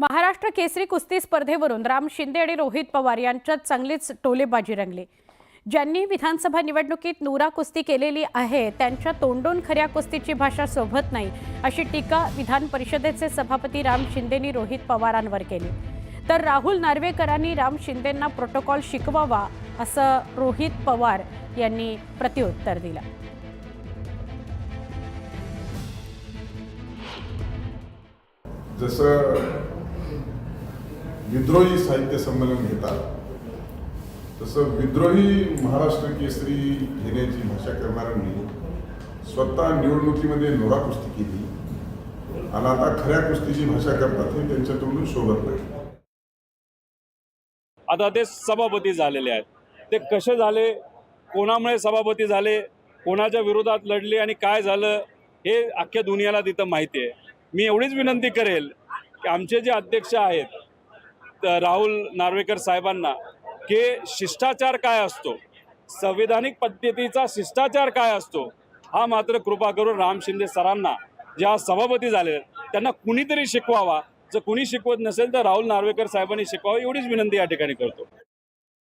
महाराष्ट्र केसरी कुस्ती स्पर्धेवरून राम शिंदे आणि रोहित पवार यांच्यात चांगलीच टोलेबाजी रंगली. ज्यांनी विधानसभा निवडणुकीत नुरा कुस्ती केलेली आहे त्यांच्या तोंडून खऱ्या कुस्तीची भाषा शोभत नाही अशी टीका विधान परिषदेचे सभापती राम शिंदेनी रोहित पवारांवर केली. तर राहुल नार्वेकरांनी राम शिंदेंना प्रोटोकॉल शिकवावा असं रोहित पवार यांनी प्रत्युत्तर दिलं. जसं विद्रोही साहित्य संमेलन घेतात. तसं विद्रोही महाराष्ट्र केसरी घेण्याची भाषा करणाऱ्यांनी स्वतः निवडणुकीमध्ये नोरा कुस्ती केली. आणि आता खऱ्या कुस्तीची भाषा करतात हे त्यांच्याकडून शोभत नाही. आता ते सभापती झालेले आहेत. ते कसे झाले? कोणामुळे सभापती झाले? कोणाच्या विरोधात लढले आणि काय झालं? हे अख्ख्या दुनियाला तिथं माहिती आहे. मी एवढीच विनंती करेल की आमचे जे अध्यक्ष आहेत राहुल नार्वेकर साहेबांना की शिष्टाचार काय असतो? संविधानिक पद्धतीचा शिष्टाचार काय असतो? हा मात्र कृपा करून राम शिंदे सरांना ज्या सभापती झाले त्यांना कुणीतरी शिकवावा. जर कुणी शिकवत नसेल तर राहुल नार्वेकर साहेबांनी शिकवावं एवढीच विनंती या ठिकाणी करतो.